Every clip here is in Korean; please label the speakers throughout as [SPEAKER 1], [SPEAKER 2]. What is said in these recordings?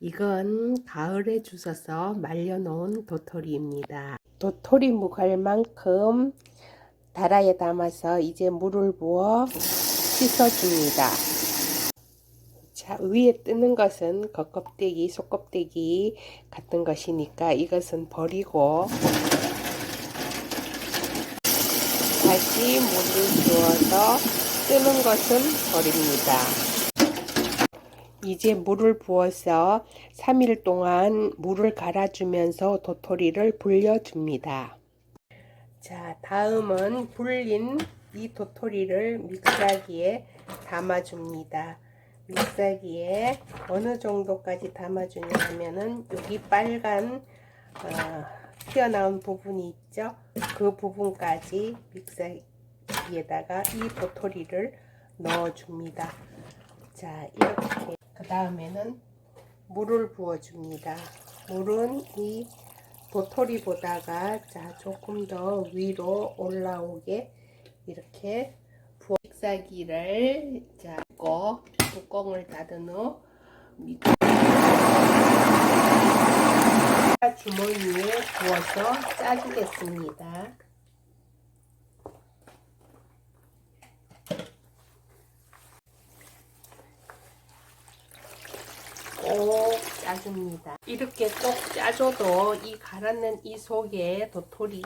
[SPEAKER 1] 이건 가을에 주워서 말려놓은 도토리입니다. 도토리 묵할 만큼 다라에 담아서 이제 물을 부어 씻어줍니다. 자, 위에 뜨는 것은 겉껍데기, 속껍데기 같은 것이니까 이것은 버리고 다시 물을 부어서 뜨는 것은 버립니다. 이제 물을 부어서 3일 동안 물을 갈아주면서 도토리를 불려줍니다. 자, 다음은 불린 이 도토리를 믹서기에 담아줍니다. 믹서기에 어느 정도까지 담아주냐 하면은 여기 빨간 어, 튀어나온 부분이 있죠. 그 부분까지 믹서기에다가 이 도토리를 넣어줍니다. 자, 이렇게 그 다음에는 물을 부어줍니다. 물은 이 도토리보다가 자 조금 더 위로 올라오게 이렇게 부어 믹서기를 잡고 뚜껑을 닫은 후 밑- 주머니에 부어서 짜주겠습니다. 꼭 짜줍니다. 이렇게 꼭 짜줘도 이 갈아낸 이 속에 도토리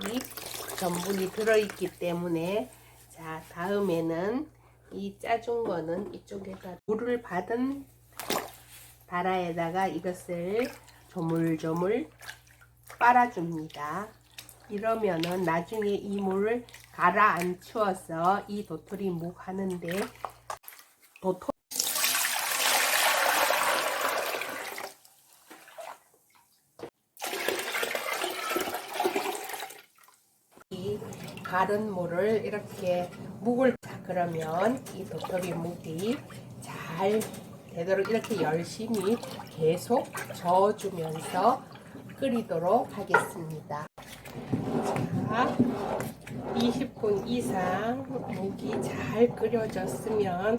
[SPEAKER 1] 전분이 들어있기 때문에 자 다음에는 이 짜준 거는 이쪽에다 물을 받은 다라에다가 이것을 조물조물 빨아줍니다. 이러면은 나중에 이 물을 가라앉혀서 이 도토리 묵 하는데 도토 이 가른 물을 이렇게 묵을 자 그러면 이 도토리 묵이 잘 되도록 이렇게 열심히 계속 저어주면서 끓이도록 하겠습니다. 자, 20분 이상 묵이 잘 끓여졌으면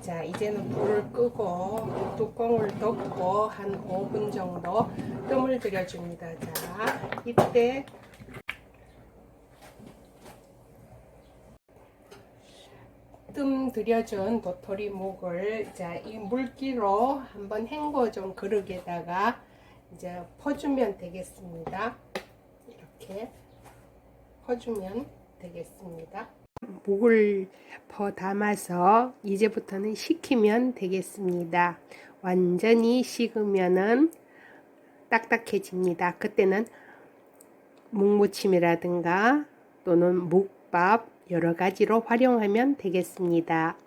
[SPEAKER 1] 자 이제는 불을 끄고 뚜껑을 덮고 한 5분 정도 뜸을 들여줍니다. 자 이때 뜸 들여준 도토리 묵을 자 이 물기로 한번 헹궈 준 그릇에다가 이제 퍼주면 되겠습니다. 이렇게 퍼주면 되겠습니다. 묵을 퍼 담아서 이제부터는 식히면 되겠습니다. 완전히 식으면은 딱딱해집니다. 그때는 묵무침이라든가 또는 묵밥 여러 가지로 활용하면 되겠습니다.